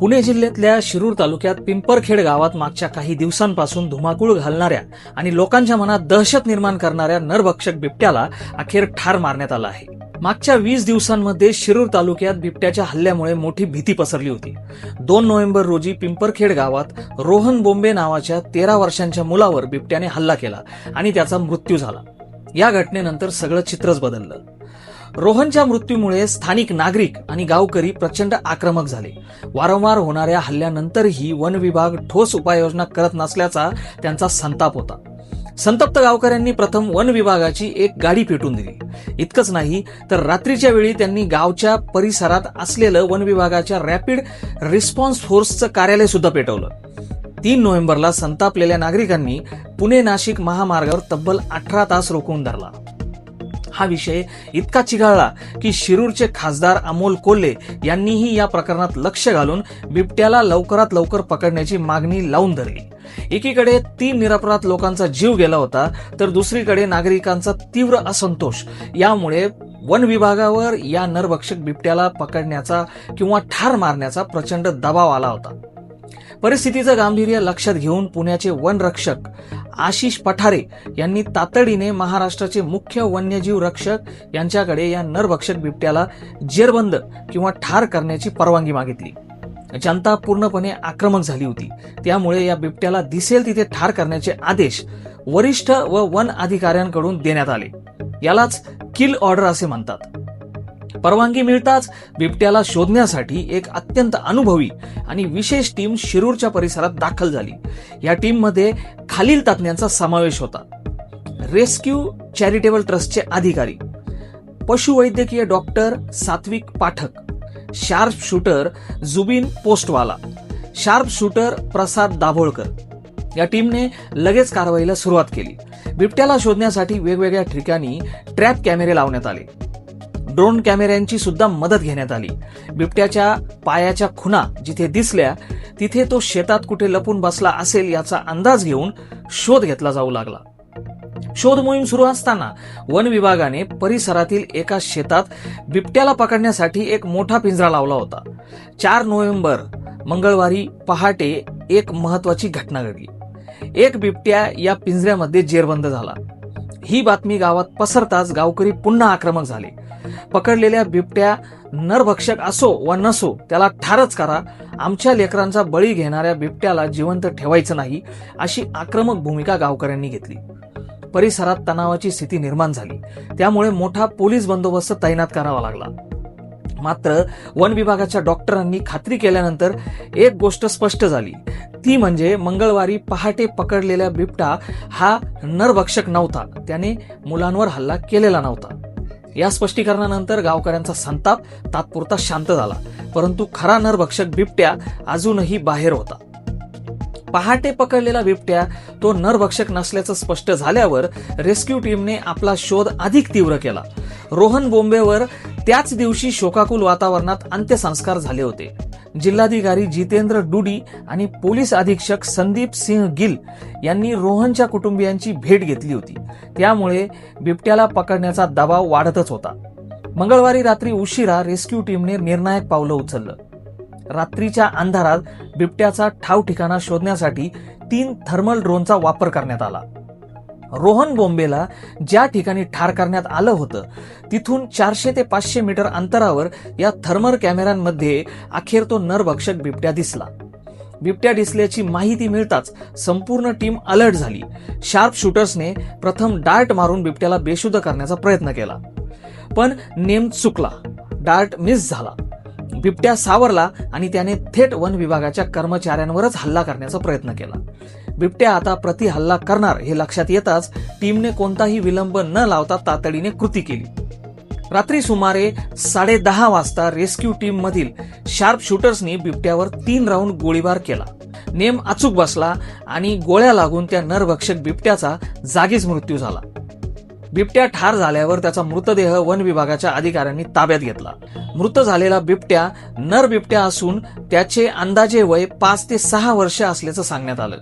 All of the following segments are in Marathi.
पुणे जिल्ह्यातल्या शिरूर तालुक्यात पिंपरखेड गावात मागच्या काही दिवसांपासून धुमाकूळ घालणाऱ्या आणि लोकांच्या मनात दहशत निर्माण करणाऱ्या नरभक्षक बिबट्याला अखेर ठार मारण्यात आला आहे. मागच्या वीस दिवसांमध्ये शिरूर तालुक्यात बिबट्याच्या हल्ल्यामुळे मोठी भीती पसरली होती. दोन नोव्हेंबर रोजी पिंपरखेड गावात रोहन बोंबे नावाच्या तेरा वर्षांच्या मुलावर बिबट्याने हल्ला केला आणि त्याचा मृत्यू झाला. या घटनेनंतर सगळं चित्रच बदललं. रोहनच्या मृत्यूमुळे स्थानिक नागरिक आणि गावकरी प्रचंड आक्रमक झाले. वारंवार होणाऱ्या हल्ल्यानंतरही वन विभाग ठोस उपाययोजना करत नसल्याचा त्यांचा संताप होता. संतप्त गावकऱ्यांनी प्रथम वन विभागाची एक गाडी पेटून दिली. इतकंच नाही तर रात्रीच्या वेळी त्यांनी गावच्या परिसरात असलेलं वन विभागाच्या रॅपिड रिस्पॉन्स फोर्सचं कार्यालय सुद्धा पेटवलं. तीन नोव्हेंबरला संतापलेल्या नागरिकांनी पुणे नाशिक महामार्गावर तब्बल अठरा तास रोखून धरला. हा विषय इतका चिघाळला की शिरूरचे खासदार अमोल कोल्हे यांनीही या प्रकरणात लक्ष घालून बिबट्याला लवकरात लवकर पकडण्याची मागणी लावून धरली. एकीकडे तीन निरपराध लोकांचा जीव गेला होता तर दुसरीकडे नागरिकांचा तीव्र असंतोष. यामुळे वन विभागावर या नरभक्षक बिबट्याला पकडण्याचा किंवा ठार मारण्याचा प्रचंड दबाव आला होता. परिस्थितीचं गांभीर्य लक्षात घेऊन पुण्याचे वनरक्षक आशिष पठारे यांनी तातडीने महाराष्ट्राचे मुख्य वन्यजीव रक्षक यांच्याकडे या नरभक्षक बिबट्याला जेरबंद किंवा ठार करण्याची परवानगी मागितली. जनता पूर्णपणे आक्रमक झाली होती. त्यामुळे या बिबट्याला दिसेल तिथे ठार करण्याचे आदेश वरिष्ठ व वन अधिकाऱ्यांकडून देण्यात आले. यालाच किल ऑर्डर असे म्हणतात. परवानगी मिळताच बिबट्याला शोधण्यासाठी एक अत्यंत अनुभवी आणि विशेष टीम शिरूरच्या परिसरात दाखल झाली. या टीममध्ये खालील तज्ज्ञांचा समावेश होता. रेस्क्यू चॅरिटेबल ट्रस्टचे अधिकारी पशुवैद्यकीय doctor Satvik Pathak sharp shooter Jubin Postwala sharp shooter Prasad Dabholkar. या टीमने लगेच कारवाईला सुरुवात केली. बिबट्याला शोधण्यासाठी वेगवेगळ्या ठिकाणी ट्रॅप कॅमेरे लावण्यात आले. ड्रोन कॅमेऱ्यांची सुद्धा मदत घेण्यात आली. बिबट्याच्या पायाच्या खुणा जिथे दिसल्या तिथे तो शेतात कुठे लपून बसला असेल याचा अंदाज घेऊन शोध घेतला जाऊ लागला. शोध मोहीम सुरू असताना वन विभागाने परिसरातील एका शेतात बिबट्याला पकडण्यासाठी एक मोठा पिंजरा लावला होता. चार नोव्हेंबर मंगळवारी पहाटे एक महत्वाची घटना घडली. एक बिबट्या या पिंजऱ्यामध्ये जेरबंद झाला. ही बातमी गावात पसरताच गावकरी पुन्हा आक्रमक झाले. पकडलेल्या बिबट्या नरभक्षक असो वा नसो त्याला ठारच करा. आमच्या लेकरांचा बळी घेणाऱ्या बिबट्याला जिवंत ठेवायचं नाही अशी आक्रमक भूमिका गावकऱ्यांनी घेतली. परिसरात तणावाची स्थिती निर्माण झाली. त्यामुळे मोठा पोलीस बंदोबस्त तैनात करावा लागला. मात्र वन विभागाच्या डॉक्टरांनी खात्री केल्यानंतर एक गोष्ट स्पष्ट झाली. ती म्हणजे मंगळवारी पहाटे पकडलेला बिबटा हा नरभक्षक नव्हता. त्याने मुलांवर हल्ला केलेला नव्हता. या स्पष्टीकरणानंतर गावकऱ्यांचा संताप तात्पुरता शांत झाला. परंतु खरा नरभक्षक बिबट्या अजूनही बाहेर होता. पहाटे पकडलेला बिबट्या तो नरभक्षक नसल्याचं स्पष्ट झाल्यावर रेस्क्यू टीमने आपला शोध अधिक तीव्र केला. रोहन बोंबेवर त्याच दिवशी शोकाकुल वातावरणात अंत्यसंस्कार झाले होते. जिल्हाधिकारी जितेंद्र डुडी आणि पोलीस अधीक्षक संदीप सिंह गिल यांनी रोहनच्या कुटुंबियांची भेट घेतली होती. त्यामुळे बिबट्याला पकडण्याचा दबाव वाढतच होता. मंगळवारी रात्री उशिरा रेस्क्यू टीमने निर्णायक पावलं उचललं. रात्रीच्या अंधारात बिबट्याचा ठाव ठिकाणा शोधण्यासाठी तीन थर्मल ड्रोनचा वापर करण्यात आला. रोहन बोंबेला ज्या ठिकाणी ठार करण्यात आलं होतं तिथून चारशे ते पाचशे मीटर अंतरावर या थर्मल कॅमेऱ्यांमध्ये अखेर तो नरभक्षक बिबट्या दिसला. बिबट्या दिसल्याची माहिती मिळताच संपूर्ण टीम अलर्ट झाली. शार्प शूटर्सने प्रथम डार्ट मारून बिबट्याला बेशुद्ध करण्याचा प्रयत्न केला. पण नेम चुकला. डार्ट मिस झाला. बिबट्या सावरला आणि त्याने थेट वन विभागाच्या कर्मचाऱ्यांवरच हल्ला करण्याचा प्रयत्न केला. बिबट्या आता प्रति हल्ला करणार हे लक्षात येताच टीमने कोणताही विलंब न लावता तातडीने कृती केली. रात्री सुमारे साडे दहा वाजता रेस्क्यू टीम मधील शार्प शूटर्सनी बिबट्यावर तीन राऊंड गोळीबार केला. नेम अचूक बसला आणि गोळ्या लागून त्या नरभक्षक बिबट्याचा जागीच मृत्यू झाला. बिबट्या ठार झाल्यावर त्याचा मृतदेह वन विभागाच्या अधिकाऱ्यांनी ताब्यात घेतला. मृत झालेला बिबट्या नर बिबट्या असून त्याचे अंदाजे वय पाच ते सहा वर्ष असल्याचं सांगण्यात आलं.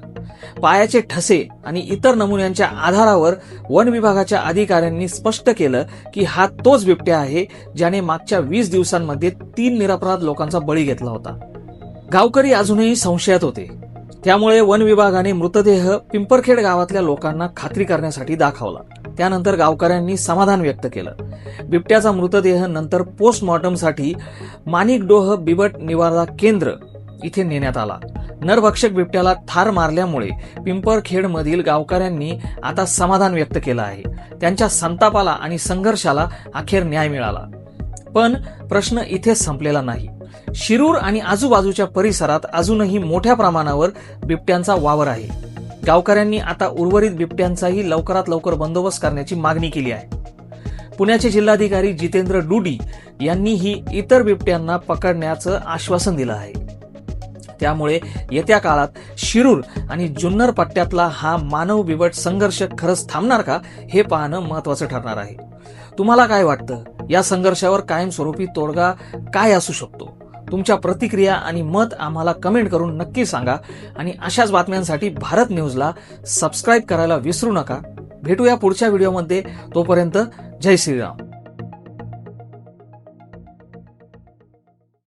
पायाचे ठसे आणि इतर नमुन्यांच्या आधारावर वन विभागाच्या अधिकाऱ्यांनी स्पष्ट केलं की हा तोच बिबट्या आहे ज्याने मागच्या वीस दिवसांमध्ये तीन निरपराध लोकांचा बळी घेतला होता. गावकरी अजूनही संशयात होते. त्यामुळे वन विभागाने मृतदेह पिंपरखेड गावातल्या लोकांना खात्री करण्यासाठी दाखवला. त्यानंतर गावकऱ्यांनी समाधान व्यक्त केलं. बिबट्याचा मृतदेह नंतर पोस्टमॉर्टमसाठी माणिकडोह बिबट निवारा केंद्र इथे नेण्यात आला. नरभक्षक बिबट्याला ठार मारल्यामुळे पिंपरखेडमधील गावकऱ्यांनी आता समाधान व्यक्त केलं आहे. त्यांच्या संतापाला आणि संघर्षाला अखेर न्याय मिळाला. पण प्रश्न इथेच संपलेला नाही. शिरूर आणि आजूबाजूच्या परिसरात अजूनही मोठ्या प्रमाणावर बिबट्यांचा वावर आहे. गावकऱ्यांनी आता उर्वरित बिबट्यांचाही लवकरात लवकर बंदोबस्त करण्याची मागणी केली आहे. पुण्याचे जिल्हाधिकारी जितेंद्र डुडी यांनीही इतर बिबट्यांना पकडण्याचं आश्वासन दिलं आहे. त्यामुळे येत्या काळात शिरूर आणि जुन्नर पट्ट्यातला हा मानव बिबट संघर्ष खरंच थांबणार का हे पाहणं महत्वाचं ठरणार आहे. तुम्हाला काय वाटतं? या संघर्षावर कायमस्वरूपी तोडगा काय असू शकतो? तुमच्या प्रतिक्रिया आणि मत आम्हाला कमेंट करून नक्की सांगा. आणि अशाच बातम्यांसाठी भारत न्यूजला सबस्क्राईब करायला विसरू नका. भेटूया पुढच्या व्हिडिओमध्ये. तोपर्यंत जय श्रीराम.